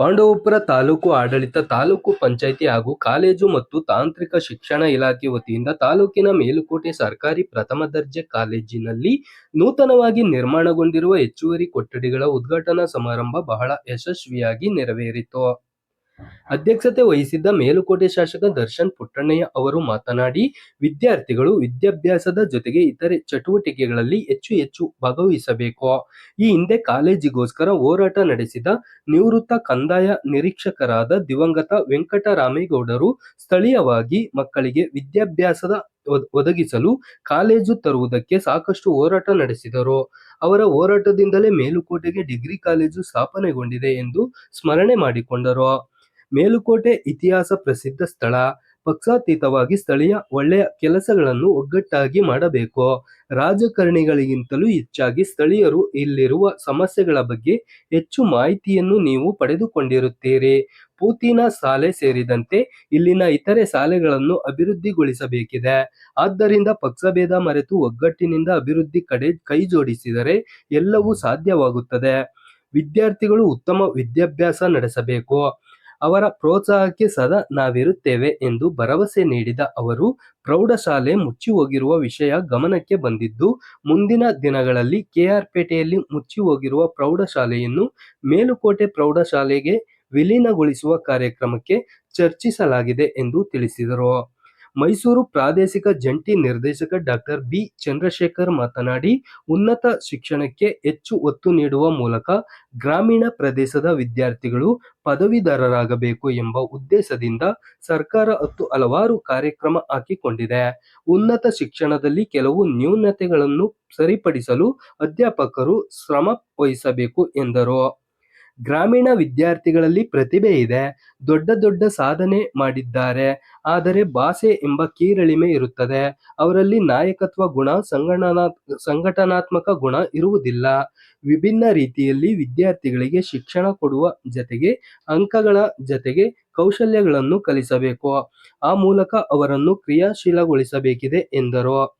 ಪಾಂಡವಪುರ ತಾಲೂಕು ಆಡಳಿತ, ತಾಲೂಕು ಪಂಚಾಯಿತಿ ಹಾಗೂ ಕಾಲೇಜು ಮತ್ತು ತಾಂತ್ರಿಕ ಶಿಕ್ಷಣ ಇಲಾಖೆ ವತಿಯಿಂದ ತಾಲೂಕಿನ ಮೇಲುಕೋಟೆ ಸರ್ಕಾರಿ ಪ್ರಥಮ ದರ್ಜೆ ಕಾಲೇಜಿನಲ್ಲಿ ನೂತನವಾಗಿ ನಿರ್ಮಾಣಗೊಂಡಿರುವ ಹೆಚ್ಚುವರಿ ಕೊಠಡಿಗಳ ಉದ್ಘಾಟನಾ ಸಮಾರಂಭ ಬಹಳ ಯಶಸ್ವಿಯಾಗಿ ನೆರವೇರಿತು. ಅಧ್ಯಕ್ಷತೆ ವಹಿಸಿದ್ದ ಮೇಲುಕೋಟೆ ಶಾಸಕ ದರ್ಶನ್ ಪುಟ್ಟಣ್ಣಯ್ಯ ಅವರು ಮಾತನಾಡಿ, ವಿದ್ಯಾರ್ಥಿಗಳು ವಿದ್ಯಾಭ್ಯಾಸದ ಜೊತೆಗೆ ಇತರೆ ಚಟುವಟಿಕೆಗಳಲ್ಲಿ ಹೆಚ್ಚು ಹೆಚ್ಚು ಭಾಗವಹಿಸಬೇಕು. ಈ ಹಿಂದೆ ಕಾಲೇಜಿಗೋಸ್ಕರ ಹೋರಾಟ ನಡೆಸಿದ ನಿವೃತ್ತ ಕಂದಾಯ ನಿರೀಕ್ಷಕರಾದ ದಿವಂಗತ ವೆಂಕಟರಾಮೇಗೌಡರು ಸ್ಥಳೀಯವಾಗಿ ಮಕ್ಕಳಿಗೆ ವಿದ್ಯಾಭ್ಯಾಸದ ಒದ- ಒದಗಿಸಲು ಕಾಲೇಜು ತರುವುದಕ್ಕೆ ಸಾಕಷ್ಟು ಹೋರಾಟ ನಡೆಸಿದರು. ಅವರ ಹೋರಾಟದಿಂದಲೇ ಮೇಲುಕೋಟೆಗೆ ಡಿಗ್ರಿ ಕಾಲೇಜು ಸ್ಥಾಪನೆಗೊಂಡಿದೆ ಎಂದು ಸ್ಮರಣೆ ಮಾಡಿಕೊಂಡರು. ಮೇಲುಕೋಟೆ ಇತಿಹಾಸ ಪ್ರಸಿದ್ಧ ಸ್ಥಳ. ಪಕ್ಷಾತೀತವಾಗಿ ಸ್ಥಳೀಯ ಒಳ್ಳೆಯ ಕೆಲಸಗಳನ್ನು ಒಗ್ಗಟ್ಟಾಗಿ ಮಾಡಬೇಕು. ರಾಜಕಾರಣಿಗಳಿಗಿಂತಲೂ ಹೆಚ್ಚಾಗಿ ಸ್ಥಳೀಯರು ಇಲ್ಲಿರುವ ಸಮಸ್ಯೆಗಳ ಬಗ್ಗೆ ಹೆಚ್ಚು ಮಾಹಿತಿಯನ್ನು ನೀವು ಪಡೆದುಕೊಂಡಿರುತ್ತೀರಿ. ಪೂತಿನ ಶಾಲೆ ಸೇರಿದಂತೆ ಇಲ್ಲಿನ ಇತರೆ ಶಾಲೆಗಳನ್ನು ಅಭಿವೃದ್ಧಿಗೊಳಿಸಬೇಕಿದೆ. ಆದ್ದರಿಂದ ಪಕ್ಷಭೇದ ಮರೆತು ಒಗ್ಗಟ್ಟಿನಿಂದ ಅಭಿವೃದ್ಧಿ ಕಡೆ ಕೈ ಜೋಡಿಸಿದರೆ ಎಲ್ಲವೂ ಸಾಧ್ಯವಾಗುತ್ತದೆ. ವಿದ್ಯಾರ್ಥಿಗಳು ಉತ್ತಮ ವಿದ್ಯಾಭ್ಯಾಸ ನಡೆಸಬೇಕು. ಅವರ ಪ್ರೋತ್ಸಾಹಕ್ಕೆ ಸದಾ ನಾವಿರುತ್ತೇವೆ ಎಂದು ಭರವಸೆ ನೀಡಿದ ಅವರು, ಪ್ರೌಢಶಾಲೆ ಮುಚ್ಚಿ ಹೋಗಿರುವ ವಿಷಯ ಗಮನಕ್ಕೆ ಬಂದಿದ್ದು, ಮುಂದಿನ ದಿನಗಳಲ್ಲಿ ಕೆಆರ್ಪೇಟೆಯಲ್ಲಿ ಮುಚ್ಚಿ ಹೋಗಿರುವ ಪ್ರೌಢಶಾಲೆಯನ್ನು ಮೇಲುಕೋಟೆ ಪ್ರೌಢಶಾಲೆಗೆ ವಿಲೀನಗೊಳಿಸುವ ಕಾರ್ಯಕ್ರಮಕ್ಕೆ ಚರ್ಚಿಸಲಾಗಿದೆ ಎಂದು ತಿಳಿಸಿದರು. ಮೈಸೂರು ಪ್ರಾದೇಶಿಕ ಜಂಟಿ ನಿರ್ದೇಶಕ ಡಾಕ್ಟರ್ ಬಿ ಚಂದ್ರಶೇಖರ್ ಮಾತನಾಡಿ, ಉನ್ನತ ಶಿಕ್ಷಣಕ್ಕೆ ಹೆಚ್ಚು ಒತ್ತು ನೀಡುವ ಮೂಲಕ ಗ್ರಾಮೀಣ ಪ್ರದೇಶದ ವಿದ್ಯಾರ್ಥಿಗಳು ಪದವೀಧರರಾಗಬೇಕು ಎಂಬ ಉದ್ದೇಶದಿಂದ ಸರ್ಕಾರ ಹತ್ತು ಹಲವಾರು ಕಾರ್ಯಕ್ರಮ ಹಾಕಿಕೊಂಡಿದೆ. ಉನ್ನತ ಶಿಕ್ಷಣದಲ್ಲಿ ಕೆಲವು ನ್ಯೂನತೆಗಳನ್ನು ಸರಿಪಡಿಸಲು ಅಧ್ಯಾಪಕರು ಶ್ರಮ ವಹಿಸಬೇಕು ಎಂದರು. ಗ್ರಾಮೀಣ ವಿದ್ಯಾರ್ಥಿಗಳಲ್ಲಿ ಪ್ರತಿಭೆ ಇದೆ. ದೊಡ್ಡ ದೊಡ್ಡ ಸಾಧನೆ ಮಾಡಿದ್ದಾರೆ. ಆದರೆ ಭಾಷೆ ಎಂಬ ಕೀರಳಿಮೆ ಇರುತ್ತದೆ. ಅವರಲ್ಲಿ ನಾಯಕತ್ವ ಗುಣ, ಸಂಘಟನಾ, ಸಂಘಟನಾತ್ಮಕ ಗುಣ ಇರುವುದಿಲ್ಲ. ವಿಭಿನ್ನ ರೀತಿಯಲ್ಲಿ ವಿದ್ಯಾರ್ಥಿಗಳಿಗೆ ಶಿಕ್ಷಣ ಕೊಡುವ ಜತೆಗೆ, ಅಂಕಗಳ ಜತೆಗೆ ಕೌಶಲ್ಯಗಳನ್ನು ಕಲಿಸಬೇಕು. ಆ ಮೂಲಕ ಅವರನ್ನು ಕ್ರಿಯಾಶೀಲಗೊಳಿಸಬೇಕಿದೆ ಎಂದರು.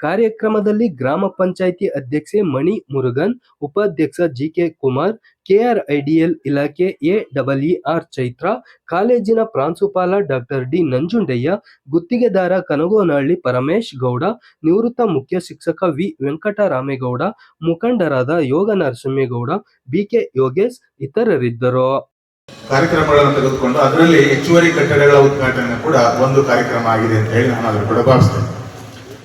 ಕಾರ್ಯಕ್ರಮದಲ್ಲಿ ಗ್ರಾಮ ಪಂಚಾಯಿತಿ ಅಧ್ಯಕ್ಷೆ ಮಣಿ ಮುರುಗನ್, ಉಪಾಧ್ಯಕ್ಷ ಜಿಕೆ ಕುಮಾರ್ ಕೆಆರ್ಐಡಿಎಲ್ ಇಲಾಖೆ ಎಡಬ್ಲ್ಇಆರ್ ಚೈತ್ರ, ಕಾಲೇಜಿನ ಪ್ರಾಂಶುಪಾಲ ಡಾಕ್ಟರ್ ಡಿ ನಂಜುಂಡಯ್ಯ, ಗುತ್ತಿಗೆದಾರ ಕನಗೋನಹಳ್ಳಿ ಪರಮೇಶ್ ಗೌಡ, ನಿವೃತ್ತ ಮುಖ್ಯ ಶಿಕ್ಷಕ ವಿ ವೆಂಕಟರಾಮೇಗೌಡ, ಮುಖಂಡರಾದ ಯೋಗ ನರಸಿಂಹೇಗೌಡ ಬಿಕೆ ಯೋಗೇಶ್ ಇತರರಿದ್ದರು. ಕಾರ್ಯಕ್ರಮಗಳನ್ನು ತೆಗೆದುಕೊಂಡು ಅದರಲ್ಲಿ ಹೆಚ್ಚುವರಿ ಕಟ್ಟಡಗಳ ಉದ್ಘಾಟನೆ ಕೂಡ ಒಂದು ಕಾರ್ಯಕ್ರಮ ಆಗಿದೆ ಅಂತ ಹೇಳಿ ನಾನು ಅದರ ಕೂಡ ಭಾವಿಸ್ತೇನೆ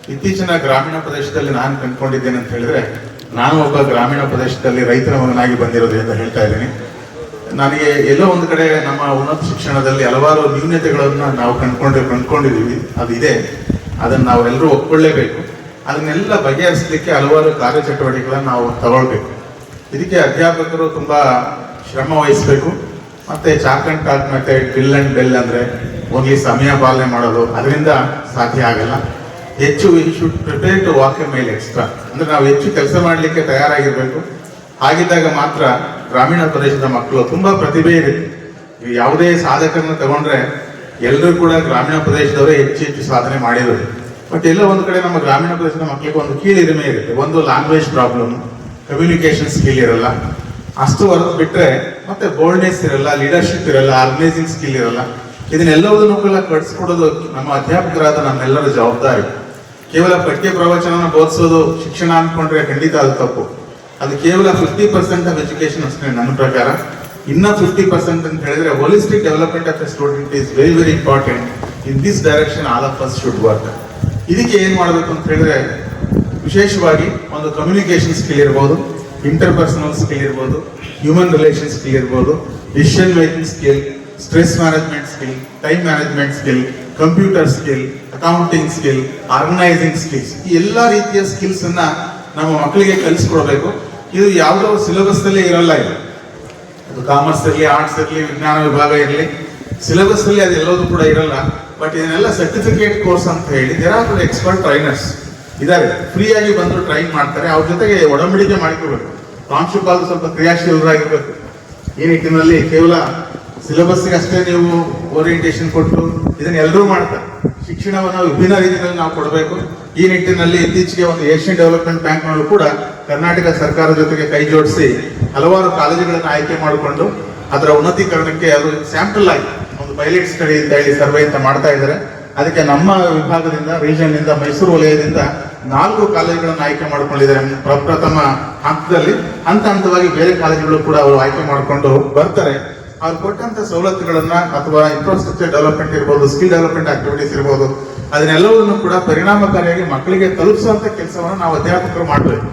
ಇತ್ತೀಚಿನ ಗ್ರಾಮೀಣ ಪ್ರದೇಶದಲ್ಲಿ ನಾನು ಕಂಡುಕೊಂಡಿದ್ದೇನೆ ಅಂತ ಹೇಳಿದ್ರೆ, ನಾನು ಒಬ್ಬ ಗ್ರಾಮೀಣ ಪ್ರದೇಶದಲ್ಲಿ ರೈತರ ಮಗನಾಗಿ ಅಂತ ಹೇಳ್ತಾ ಇದ್ದೀನಿ. ನನಗೆ ಎಲ್ಲೋ ಒಂದು ಕಡೆ ನಮ್ಮ ಉನ್ನತ ಶಿಕ್ಷಣದಲ್ಲಿ ಹಲವಾರು ನ್ಯೂನತೆಗಳನ್ನು ನಾವು ಕಂಡುಕೊಂಡು, ಕಂಡುಕೊಂಡಿದ್ದೀವಿ. ಅದು ಇದೆ. ಅದನ್ನು ನಾವೆಲ್ಲರೂ ಒಪ್ಕೊಳ್ಳೇಬೇಕು. ಅದನ್ನೆಲ್ಲ ಬಗೆಹರಿಸಲಿಕ್ಕೆ ಹಲವಾರು ಕಾರ್ಯಚಟುವಟಿಕೆಗಳನ್ನು ನಾವು ತಗೊಳ್ಬೇಕು. ಇದಕ್ಕೆ ಅಧ್ಯಾಪಕರು ತುಂಬ ಶ್ರಮ ವಹಿಸಬೇಕು. ಮತ್ತು ಚಾಕ್ ಅಂಡ್ ಟಾಕ್ ಮತ್ತೆ ಡ್ರಿಲ್ ಅಂಡ್ ಬೆಲ್ ಅಂದರೆ ಓನ್ಲಿ ಸಮಯ ಪಾಲನೆ ಮಾಡೋದು, ಅದರಿಂದ ಸಾಧ್ಯ ಆಗಲ್ಲ. ಹೆಚ್ಚು should prepare to walk a ಮೇಲೆ ಎಕ್ಸ್ಟ್ರಾ ಅಂದ್ರೆ ನಾವು ಹೆಚ್ಚು ಕೆಲಸ ಮಾಡಲಿಕ್ಕೆ ತಯಾರಾಗಿರ್ಬೇಕು. ಹಾಗಿದ್ದಾಗ ಮಾತ್ರ ಗ್ರಾಮೀಣ ಪ್ರದೇಶದ ಮಕ್ಕಳು ತುಂಬಾ ಪ್ರತಿಭೆ ಇದೆ. ಯಾವುದೇ ಸಾಧಕರನ್ನ ತಗೊಂಡ್ರೆ ಎಲ್ಲರೂ ಕೂಡ ಗ್ರಾಮೀಣ ಪ್ರದೇಶದವರೇ ಹೆಚ್ಚು ಹೆಚ್ಚು ಸಾಧನೆ ಮಾಡಿರೋದು. ಬಟ್ ಎಲ್ಲ ಒಂದು ಕಡೆ ನಮ್ಮ ಗ್ರಾಮೀಣ ಪ್ರದೇಶದ ಮಕ್ಕಳಿಗೆ ಒಂದು ಕೀಳಿರಿಮೆ ಇರುತ್ತೆ. ಒಂದು ಲ್ಯಾಂಗ್ವೇಜ್ ಪ್ರಾಬ್ಲಮ್ ಕಮ್ಯುನಿಕೇಶನ್ ಸ್ಕಿಲ್ ಇರಲ್ಲ. ಅಷ್ಟು ಹೊರತು ಬಿಟ್ಟರೆ ಮತ್ತೆ ಬೋಲ್ಡ್ನೆಸ್ ಇರಲ್ಲ ಲೀಡರ್ಶಿಪ್ ಇರಲ್ಲ ಆರ್ಗನೈಸಿಂಗ್ ಸ್ಕಿಲ್ ಇರಲ್ಲ. ಇದನ್ನೆಲ್ಲವುದನ್ನು ಕೂಡ ಕಟ್ಸ್ಕೊಡೋದು ನಮ್ಮ ಅಧ್ಯಾಪಕರಾದ ನಮ್ಮೆಲ್ಲರ ಜವಾಬ್ದಾರಿ. ಕೇವಲ ಪಠ್ಯ ಪ್ರವಚನ ಬೋಧಿಸೋದು ಶಿಕ್ಷಣ ಅಂದ್ಕೊಂಡ್ರೆ ಖಂಡಿತ ಅದು ತಪ್ಪು. ಅದು ಕೇವಲ ಫಿಫ್ಟಿ ಪರ್ಸೆಂಟ್ ಆಫ್ ಎಜುಕೇಶನ್ ಅಷ್ಟೇ ನನ್ನ ಪ್ರಕಾರ. ಇನ್ನ ಫಿಫ್ಟಿ ಪರ್ಸೆಂಟ್ ಅಂತ ಹೇಳಿದ್ರೆ holistic development of a student is very very important in this direction all of first should work ಇದಕ್ಕೆ ಏನು ಮಾಡಬೇಕು ಅಂತ ಹೇಳಿದ್ರೆ ವಿಶೇಷವಾಗಿ ಒಂದು ಕಮ್ಯುನಿಕೇಷನ್ ಸ್ಕಿಲ್ ಇರ್ಬೋದು ಇಂಟರ್ಪರ್ಸನಲ್ ಸ್ಕಿಲ್ ಇರ್ಬೋದು ಹ್ಯೂಮನ್ ರಿಲೇಷನ್ ಸ್ಕಿಲ್ ಇರ್ಬೋದು decision making skill stress management skill time management skill computer skill accounting skill organising skills ಈ ಎಲ್ಲ ರೀತಿಯ ಸ್ಕಿಲ್ಸ್ ಅನ್ನ ನಮ್ಮ ಮಕ್ಕಳಿಗೆ ಕಲಿಸ್ಕೊಡ್ಬೇಕು. ಇದು ಯಾವುದೋ ಸಿಲೆಬಸ್ ಅಲ್ಲಿ ಇರಲ್ಲ ಇದು. ಅದು ಕಾಮರ್ಸ್ ಇರಲಿ ಆರ್ಟ್ಸ್ ಇರಲಿ, ವಿಜ್ಞಾನ ವಿಭಾಗ ಇರಲಿ ಸಿಲೆಬಸ್ ಅಲ್ಲಿ ಅದೆಲ್ಲದೂ ಕೂಡ ಇರಲ್ಲ. ಬಟ್ ಇದನ್ನೆಲ್ಲ ಸರ್ಟಿಫಿಕೇಟ್ ಕೋರ್ಸ್ ಅಂತ ಹೇಳಿ ದೇರ್ ಆರ್ ಎಕ್ಸ್ಪರ್ಟ್ ಟ್ರೈನರ್ಸ್ ಇದಾರೆ. ಫ್ರೀ ಆಗಿ ಬಂದು ಟ್ರೈನ್ ಮಾಡ್ತಾರೆ. ಅವ್ರ ಜೊತೆಗೆ ಒಡಂಬಡಿಕೆ ಮಾಡ್ಕೋಬೇಕು ಪ್ರಾಂಶುಪಾಲರು ಸ್ವಲ್ಪ ಕ್ರಿಯಾಶೀಲರಾಗಿರ್ಬೇಕು. ಈ ನಿಟ್ಟಿನಲ್ಲಿ ಕೇವಲ ಸಿಲೆಬಸ್ಗೆ ಅಷ್ಟೇ ನೀವು ಓರಿಯಂಟೇಶನ್ ಕೊಟ್ಟು ಇದನ್ನ ಎಲ್ಲರೂ ಮಾಡ್ತಾರೆ. ಶಿಕ್ಷಣವನ್ನು ವಿಭಿನ್ನ ರೀತಿಯಲ್ಲಿ ನಾವು ಕೊಡಬೇಕು. ಈ ನಿಟ್ಟಿನಲ್ಲಿ ಇತ್ತೀಚೆಗೆ ಒಂದು ಏಷ್ಯನ್ ಡೆವಲಪ್ಮೆಂಟ್ ಬ್ಯಾಂಕ್ನವರು ಕೂಡ ಕರ್ನಾಟಕ ಸರ್ಕಾರದ ಜೊತೆಗೆ ಕೈ ಜೋಡಿಸಿ ಹಲವಾರು ಕಾಲೇಜುಗಳನ್ನು ಆಯ್ಕೆ ಮಾಡಿಕೊಂಡು ಅದರ ಉನ್ನತೀಕರಣಕ್ಕೆ ಅದು ಸ್ಯಾಂಪಲ್ ಆಗಿ ಒಂದು ಪೈಲಟ್ ಸ್ಟಡಿ ಅಂತ ಹೇಳಿ ಸರ್ವೆ ಅಂತ ಮಾಡ್ತಾ ಇದ್ದಾರೆ. ಅದಕ್ಕೆ ನಮ್ಮ ವಿಭಾಗದಿಂದ ರೀಜನ್ ಮೈಸೂರು ವಲಯದಿಂದ ನಾಲ್ಕು ಕಾಲೇಜುಗಳನ್ನು ಆಯ್ಕೆ ಮಾಡ್ಕೊಂಡಿದ್ದಾರೆ ಪ್ರಪ್ರಥಮ ಹಂತದಲ್ಲಿ. ಹಂತ ಹಂತವಾಗಿ ಬೇರೆ ಕಾಲೇಜುಗಳು ಕೂಡ ಅವರು ಆಯ್ಕೆ ಮಾಡಿಕೊಂಡು ಬರ್ತಾರೆ. ಅವ್ರು ಕೊಟ್ಟಂತ ಸವಲತ್ತುಗಳನ್ನ ಅಥವಾ ಇನ್ಫ್ರಾಸ್ಟ್ರಕ್ಚರ್ ಡೆವಲಪ್ಮೆಂಟ್ ಇರ್ಬೋದು ಸ್ಕಿಲ್ ಡೆವಲಪ್ಮೆಂಟ್ ಆಕ್ಟಿವಿಟೀಸ್ ಇರ್ಬೋದು, ಅದನ್ನೆಲ್ಲವನ್ನು ಕೂಡ ಪರಿಣಾಮಕಾರಿಯಾಗಿ ಮಕ್ಕಳಿಗೆ ತಲುಪಿಸುವಂತ ಕೆಲಸವನ್ನು ನಾವು ಅಧ್ಯಾಪಕರು ಮಾಡಬೇಕು.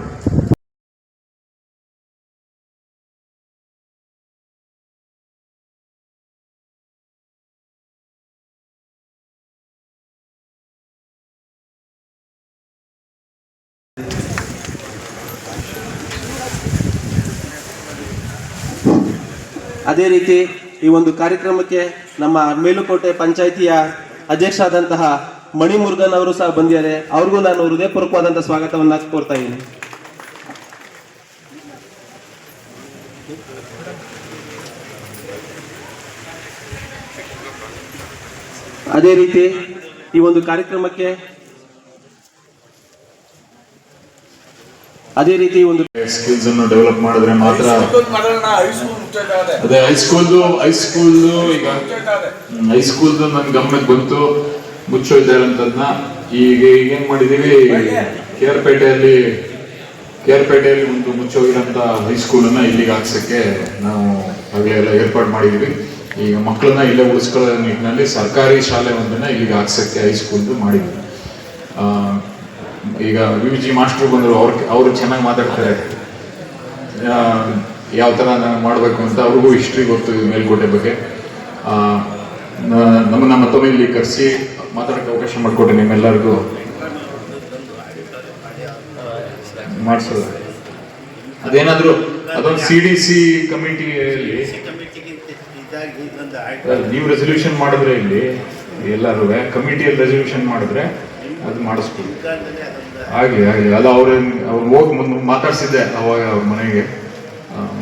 ಅದೇ ರೀತಿ ಈ ಒಂದು ಕಾರ್ಯಕ್ರಮಕ್ಕೆ ನಮ್ಮ ಮೇಲುಕೋಟೆ ಪಂಚಾಯಿತಿಯ ಅಧ್ಯಕ್ಷ ಆದಂತಹ ಮಣಿಮುರುಗನ್ ಅವರು ಸಹ ಬಂದಿದ್ದಾರೆ. ಅವ್ರಿಗೂ ನಾನು ಹೃದಯಪೂರ್ವಕವಾದಂತಹ ಸ್ವಾಗತವನ್ನು ಕೋರ್ತಾ ಇದ್ದೀನಿ. ಅದೇ ರೀತಿ ಈ ಒಂದು ಕಾರ್ಯಕ್ರಮಕ್ಕೆ ಅದೇ ರೀತಿ ಒಂದು ಸ್ಕಿಲ್ಸ್ ಅನ್ನು ಡೆವಲಪ್ ಮಾಡಿದ್ರೆ ಮಾತ್ರ ಅದೇ ಹೈಸ್ಕೂಲ್ ಹೈಸ್ಕೂಲ್ ಈಗ ಹೈಸ್ಕೂಲ್ ನನ್ನ ಗಮನಕ್ಕೆ ಬಂತು. ಮುಚ್ಚೋಯ್ತಾ ಇರೋಂಥದ್ನ ಈಗ ಈಗ ಏನ್ ಮಾಡಿದೀವಿ? ಕೆ ಆರ್ ಪೇಟೆಯಲ್ಲಿ ಕೆ ಆರ್ ಪೇಟೆಯಲ್ಲಿ ಒಂದು ಮುಚ್ಚೋಗಿರೋಂಥ ಹೈಸ್ಕೂಲನ್ನ ಇಲ್ಲಿಗೆ ಹಾಕ್ಸಕ್ಕೆ ನಾವು ಆಗಲೇ ಎಲ್ಲ ಏರ್ಪಾಡು ಮಾಡಿದೀವಿ. ಈಗ ಮಕ್ಕಳನ್ನ ಇಲ್ಲೇ ಉಳಿಸ್ಕೊಳ್ಳೋ ನಿಟ್ಟಿನಲ್ಲಿ ಸರ್ಕಾರಿ ಶಾಲೆ ಒಂದನ್ನ ಇಲ್ಲಿಗೆ ಹಾಕ್ಸಕ್ಕೆ ಹೈಸ್ಕೂಲ್ ಮಾಡಿದ್ವಿ. ಆ, ಈಗ ಯು ಜಿ ಮಾಸ್ಟರ್ ಬಂದರು ಅವ್ರ ಅವರು ಚೆನ್ನಾಗಿ ಮಾತಾಡ್ತಾರೆ. ಯಾವ ಥರ ನಾನು ಮಾಡಬೇಕು ಅಂತ ಅವ್ರಿಗೂ ಹಿಸ್ಟ್ರಿ ಗೊತ್ತು ಮೇಲ್ಕೋಟೆ ಬಗ್ಗೆ. ನಮ್ಮ ನಮ್ಮನ್ನ ಮತ್ತೊಮ್ಮೆ ಇಲ್ಲಿ ಕರೆಸಿ ಮಾತಾಡೋಕ್ಕೆ ಅವಕಾಶ ಮಾಡಿಕೊಟ್ಟೆ ನಿಮ್ಮೆಲ್ಲರಿಗೂ. ಮಾಡಿಸೋದು. ಅದೇನಾದರೂ ಅದೊಂದು ಸಿ ಡಿ ಸಿ ಕಮಿಟಿಯಲ್ಲಿ ನೀವು ರೆಸೊಲ್ಯೂಷನ್ ಮಾಡಿದ್ರೆ ಇಲ್ಲಿ ಎಲ್ಲರೂ ಕಮಿಟಿಯಲ್ಲಿ ರೆಸೊಲ್ಯೂಷನ್ ಮಾಡಿದ್ರೆ ಅದು ಮಾಡಿಸ್ಬೋದು ಹಾಗೆ ಹಾಗೆ. ಅಲ್ಲ ಅವ್ರೇನು ಅವ್ರು ಹೋಗಿ ಮುಂದೆ ಮಾತಾಡ್ಸಿದ್ದೆ ಅವಾಗ ಅವ್ರ ಮನೆಗೆ.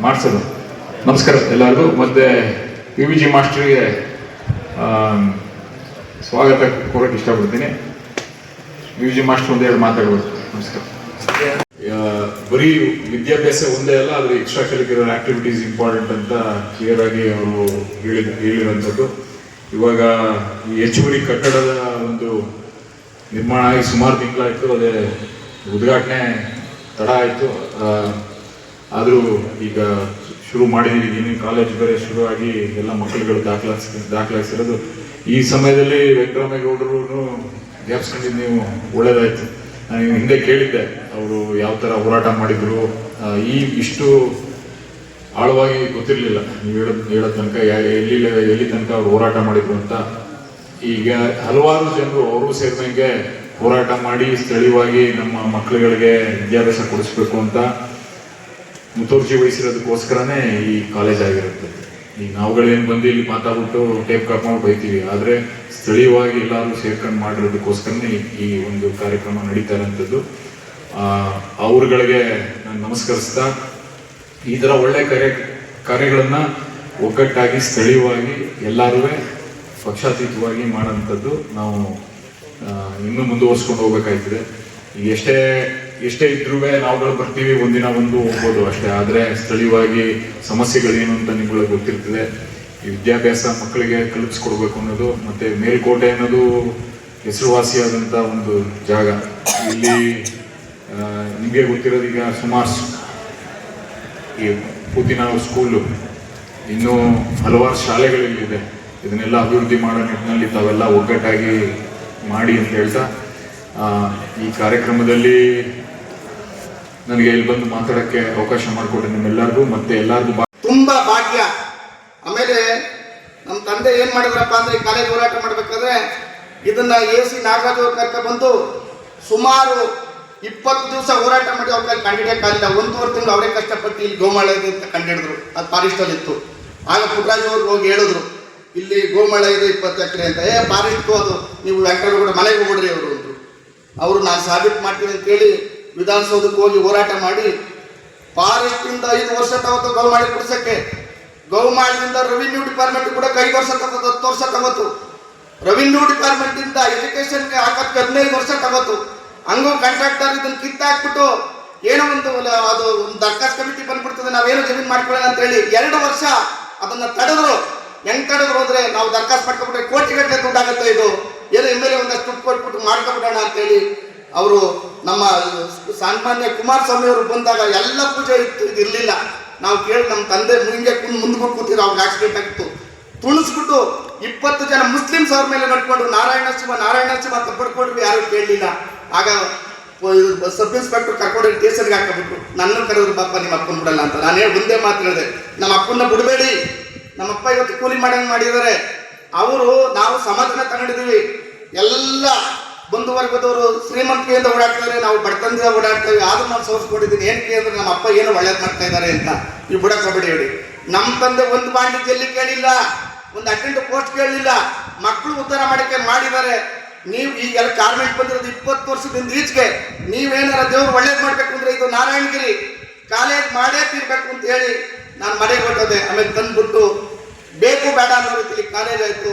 ಮಾಡಿಸೋದು. ನಮಸ್ಕಾರ ಎಲ್ಲರಿಗೂ. ಮತ್ತೆ ಪಿ ವಿ ಜಿ ಮಾಸ್ಟ್ರಿಗೆ ಸ್ವಾಗತ ಕೋರಕ್ಕೆ ಇಷ್ಟಪಡ್ತೀನಿ. ಪಿ ವಿ ಜಿ ಮಾಸ್ಟರ್ ಒಂದೆರಡು ಮಾತಾಡ್ಬೋದು. ನಮಸ್ಕಾರ. ಬರೀ ವಿದ್ಯಾಭ್ಯಾಸ ಒಂದೇ ಅಲ್ಲ ಆದರೆ ಎಕ್ಸ್ಟ್ರಾ ಕರಿಕ್ಯುಲರ್ ಆಕ್ಟಿವಿಟೀಸ್ ಇಂಪಾರ್ಟೆಂಟ್ ಅಂತ ಕ್ಲಿಯರ್ ಆಗಿ ಅವರು ಹೇಳಿದ ಹೇಳಿರುವಂಥದ್ದು. ಇವಾಗ ಈ ಹೆಚ್ಚುವರಿ ಕಟ್ಟಡದ ಒಂದು ನಿರ್ಮಾಣ ಆಗಿ ಸುಮಾರು ತಿಂಗಳಾಯಿತು, ಅದೇ ಉದ್ಘಾಟನೆ ತಡ ಆಯಿತು. ಆದರೂ ಈಗ ಶುರು ಮಾಡಿದ್ದೀವಿ, ಇನ್ನು ಕಾಲೇಜ್ ಬೇರೆ ಶುರುವಾಗಿ ಎಲ್ಲ ಮಕ್ಕಳುಗಳು ದಾಖಲಾಸ್ ದಾಖಲಾಗಿಸಿರೋದು. ಈ ಸಮಯದಲ್ಲಿ ವೆಂಕಟರಾಮೇಗೌಡರು ಜ್ಞಾಪಿಸ್ಕೊಂಡಿದ್ದು ನೀವು ಒಳ್ಳೇದಾಯ್ತು. ನಾನು ಹಿಂದೆ ಕೇಳಿದ್ದೆ, ಅವರು ಯಾವ ಥರ ಹೋರಾಟ ಮಾಡಿದ್ರು. ಈ ಇಷ್ಟು ಆಳವಾಗಿ ಗೊತ್ತಿರಲಿಲ್ಲ. ನೀವು ಹೇಳೋ ಹೇಳೋ ತನಕ ಎಲ್ಲಿ ಎಲ್ಲಿ ತನಕ ಅವ್ರು ಹೋರಾಟ ಮಾಡಿದ್ರು ಅಂತ. ಈಗ ಹಲವಾರು ಜನರು ಅವರು ಸೇರಿದಂಗೆ ಹೋರಾಟ ಮಾಡಿ ಸ್ಥಳೀಯವಾಗಿ ನಮ್ಮ ಮಕ್ಕಳುಗಳಿಗೆ ವಿದ್ಯಾಭ್ಯಾಸ ಕೊಡಿಸ್ಬೇಕು ಅಂತ ಮುತುರ್ಜಿ ವಹಿಸಿರೋದಕ್ಕೋಸ್ಕರನೇ ಈ ಕಾಲೇಜ್ ಆಗಿರುತ್ತೆ. ಈಗ ನಾವುಗಳೇನು ಬಂದು ಇಲ್ಲಿ ಮಾತಾಡ್ಬಿಟ್ಟು ಟೇಪ್ ಕರ್ಕೊಂಡು ಬೈತೀವಿ. ಆದರೆ ಸ್ಥಳೀಯವಾಗಿ ಎಲ್ಲರೂ ಸೇರ್ಕೊಂಡು ಮಾಡಿರೋದಕ್ಕೋಸ್ಕರನೇ ಈ- ಒಂದು ಕಾರ್ಯಕ್ರಮ ನಡೀತಾ ಇರೋಂಥದ್ದು. ಅವ್ರುಗಳಿಗೆ ನಾನು ನಮಸ್ಕರಿಸ್ತಾ, ಈ ಥರ ಒಳ್ಳೆ ಕಾರ್ಯ ಕಾರ್ಯಗಳನ್ನು ಒಗ್ಗಟ್ಟಾಗಿ ಸ್ಥಳೀಯವಾಗಿ ಎಲ್ಲರೂ ಪಕ್ಷಾತೀತವಾಗಿ ಮಾಡೋಂಥದ್ದು ನಾವು ಇನ್ನೂ ಮುಂದುವರ್ಸ್ಕೊಂಡು ಹೋಗ್ಬೇಕಾಯ್ತದೆ. ಎಷ್ಟೇ ಎಷ್ಟೇ ಇದ್ರೂ ನಾವುಗಳು ಬರ್ತೀವಿ, ಒಂದಿನ ಒಂದು ಹೋಗ್ಬೋದು ಅಷ್ಟೇ. ಆದರೆ ಸ್ಥಳೀಯವಾಗಿ ಸಮಸ್ಯೆಗಳೇನು ಅಂತ ನಿಮ್ಗಳಿಗೆ ಗೊತ್ತಿರ್ತದೆ. ಈ ವಿದ್ಯಾಭ್ಯಾಸ ಮಕ್ಕಳಿಗೆ ಕಲ್ಪಿಸ್ಕೊಡ್ಬೇಕು ಅನ್ನೋದು, ಮತ್ತೆ ಮೇಲ್ಕೋಟೆ ಅನ್ನೋದು ಹೆಸರುವಾಸಿಯಾದಂಥ ಒಂದು ಜಾಗ. ಇಲ್ಲಿ ನಿಮಗೆ ಗೊತ್ತಿರೋದು ಈಗ ಸುಮಾರು ಈ ಪೂತಿನ ಸ್ಕೂಲು. ಇನ್ನೂ ಹಲವಾರು ಶಾಲೆಗಳಿಲ್ಲಿದೆ. ಇದನ್ನೆಲ್ಲ ಅಭಿವೃದ್ಧಿ ಮಾಡೋ ನಿಟ್ಟಿನಲ್ಲಿ ತಾವೆಲ್ಲ ಒಗ್ಗಟ್ಟಾಗಿ ಮಾಡಿ ಅಂತ ಹೇಳ್ತಾ ಈ ಕಾರ್ಯಕ್ರಮದಲ್ಲಿ ನನಗೆ ಇಲ್ಲಿ ಬಂದು ಮಾತಾಡೋಕ್ಕೆ ಅವಕಾಶ ಮಾಡಿಕೊಟ್ಟೆ ನಿಮ್ಮೆಲ್ಲರಿಗೂ, ಮತ್ತೆ ಎಲ್ಲರಿಗೂ ತುಂಬ ಭಾಗ್ಯ. ಆಮೇಲೆ ನಮ್ಮ ತಂದೆ ಏನ್ ಮಾಡಿದ್ರಪ್ಪ ಅಂದ್ರೆ ಕಾಲೇಜ್ ಹೋರಾಟ ಮಾಡ್ಬೇಕಾದ್ರೆ ಇದನ್ನ ಎ ಸಿ ನಾಗರಾಜ್ ಅವ್ರ ಕರ್ಕ ಬಂದು ಸುಮಾರು ಇಪ್ಪತ್ತು ದಿವಸ ಹೋರಾಟ ಮಾಡಿ ಅವ್ರ ಕೈಲಿ ಆಗಿಲ್ಲ ಒಂದೂವರೆ ತಿಂಗಳು ಅವರೇ ಕಷ್ಟಪಟ್ಟು ಇಲ್ಲಿ ಗೋಮಾಳ ಅಂತ ಕಂಡಿಡಿದ್ರು ಅದು ಫಾರೆಸ್ಟ್ ಇತ್ತು. ಆಗ ಪುಟ್ಟರಾಜ್ ಅವ್ರಿಗೆ ಹೋಗಿ ಹೇಳಿದ್ರು ಇಲ್ಲಿ ಗೋಮಳ ಇದೆ ಇಪ್ಪತ್ತು ಎಕರೆ ಅಂತ. ಏ ಫಾರೆಸ್ಟ್ ಅದು. ನೀವು ವೆಂಕಟರು ಕೂಡ ಮನೆಗೆ ಹೋಗ್ಬಿಡ್ರಿ ಅವರು ಅಂದರು. ಅವರು ನಾನು ಸಾಬೀತು ಮಾಡ್ತೀನಿ ಅಂತೇಳಿ ವಿಧಾನಸೌಧಕ್ಕೆ ಹೋಗಿ ಹೋರಾಟ ಮಾಡಿ ಫಾರೆಸ್ಟಿಂದ ಐದು ವರ್ಷ ತಗೋತು ಗೌಮಾಳಿ ಕುಡ್ಸಕ್ಕೆ. ಗೌಮಾಳಿಯಿಂದ ರೆವಿನ್ಯೂ ಡಿಪಾರ್ಟ್ಮೆಂಟ್ ಕೂಡ ಐದು ವರ್ಷ ತಗೋತು, ಹತ್ತು ವರ್ಷ ತಗೋತು. ರೆವಿನ್ಯೂ ಡಿಪಾರ್ಟ್ಮೆಂಟ್ ಎಜುಕೇಷನ್ಗೆ ಹಾಕೋದಕ್ಕೆ ಹದಿನೈದು ವರ್ಷ ತಗೋತು. ಹಂಗೂ ಕಾಂಟ್ರಾಕ್ಟರ್ ಇದನ್ನ ಕಿತ್ತಾಕ್ಬಿಟ್ಟು ಏನೋ ಒಂದು ಅದು ಒಂದು ದರ್ಖಾಸ್ ಕಮಿಟಿ ಬಂದ್ಬಿಡ್ತದೆ, ನಾವೇನು ಜಮೀನು ಮಾಡ್ಕೊಳ್ಳೋಣ ಅಂತ ಹೇಳಿ ಎರಡು ವರ್ಷ ಅದನ್ನ ತಡೆದ್ರು. ಹೆಂಗ್ ಕಾಣಿದ್ರು ಅಂದ್ರೆ ನಾವು ದರಖಾಸ್ತು ಮಾಡ್ಕೊಂಡ್ಬಿಟ್ರೆ ಕೋಟಿಗಟ್ಟಲೆ ದುಡ್ಡಾಗುತ್ತೆ ಇದು. ಏನೋ ಎಂ ಎಲ್ ಎ ಒಂದಷ್ಟು ದುಡ್ಡು ಕೊಟ್ಬಿಟ್ಟು ಮಾಡ್ಕೊಬಿಡೋಣ ಅಂತೇಳಿ ಅವರು ನಮ್ಮ ಸಾಮಾನ್ಯ ಕುಮಾರಸ್ವಾಮಿ ಅವರು ಬಂದಾಗ ಎಲ್ಲ ಪೂಜೆ ಇತ್ತು ಇರಲಿಲ್ಲ. ನಾವು ಕೇಳಿ ನಮ್ಮ ತಂದೆ ಮುಂದೆ ಕುಂದ್ ಮುಂದ್ಬಿಟ್ಟು ಕೂತಿದ್ರು, ಅವ್ರಿಗೆ ಆಕ್ಸಿಡೆಂಟ್ ಆಗಿತ್ತು. ತುಳಿಸ್ಬಿಟ್ಟು ಇಪ್ಪತ್ತು ಜನ ಮುಸ್ಲಿಮ್ಸ್ ಅವ್ರ ಮೇಲೆ ನಡ್ಕೊಂಡ್ರು. ನಾರಾಯಣ ಶಿವ ನಾರಾಯಣ ಶಿವ ಅಂತ ಯಾರು ಕೇಳಲಿಲ್ಲ. ಆಗ ಸಬ್ ಇನ್ಸ್ಪೆಕ್ಟರ್ ಕರ್ಕೊಂಡು ಟೇಸರ್ಗೆ ಹಾಕಬಿಟ್ಟು ನನ್ನ ಕರೆದ್ರು ಪಾಪ ನಿಮ್ಮ ಅಪ್ಪನ ಬಿಡಲ್ಲ ಅಂತ. ನಾನು ಹೇಳಿ ಮುಂದೆ ಮಾತು ಹೇಳಿದೆ, ನಮ್ಮ ಅಪ್ಪನ ಬಿಡಬೇಡಿ. ನಮ್ಮ ಅಪ್ಪ ಇವತ್ತು ಕೂಲಿ ಮಾಡಂಗೆ ಮಾಡಿದ್ದಾರೆ? ಅವರು ನಾವು ಸಮಾಧಾನ ತಗೊಂಡಿದ್ದೀವಿ. ಎಲ್ಲ ಬಂಧು ವರ್ಗದವರು ಶ್ರೀಮಂತಿಕೆಯಿಂದ ಓಡಾಡ್ತಾರೆ ನಾವು ಬಡತನದಿಂದ ಓಡಾಡ್ತೇವೆ ಆದ್ರೂ ನಾನು ಸೋರಿಸ್ಕೊಂಡಿದ್ದೀನಿ ಏನಕ್ಕೆ ಅಂದ್ರೆ ನಮ್ಮ ಅಪ್ಪ ಏನು ಒಳ್ಳೇದು ಮಾಡ್ತಾ ಇದ್ದಾರೆ ಅಂತ ನೀವು ಬಿಡಕ್ ಹೋಗ್ಬೇಡಿ ಹೇಳಿ. ನಮ್ಮ ತಂದೆ ಒಂದು ಬಾಂಡಿ ಜಲ್ಲಿ ಕೇಳಿಲ್ಲ, ಒಂದು ಅಟೆಂಡ್ ಪೋಸ್ಟ್ ಕೇಳಲಿಲ್ಲ. ಮಕ್ಕಳು ಉದ್ಧಾರ ಮಾಡೋಕ್ಕೆ ಮಾಡಿದ್ದಾರೆ. ನೀವು ಈಗೆಲ್ಲ ಕಾರ್ಮೆಂಟ್ ಬಂದಿರೋದು ಇಪ್ಪತ್ತು ವರ್ಷದಿಂದ ಈಚೆಗೆ. ನೀವೇನಾರ ದೇವ್ರು ಒಳ್ಳೇದು ಮಾಡಬೇಕು ಅಂದ್ರೆ ಇದು ನಾರಾಯಣಗಿರಿ. ಕಾಲೇಜ್ ಮಾಡೇ ತೀರ್ಬೇಕು ಅಂತ ಹೇಳಿ ನಾನು ಮನೆಗೆ ಹೊರಟದೆ ಆಮೇಲೆ ತಂದುಬಿಟ್ಟು ಬೇಕು ಬೇಡ ಅನ್ನೋ ರೀತಿಯಲ್ಲಿ ಕಾಲೇಜ್ ಆಯ್ತು.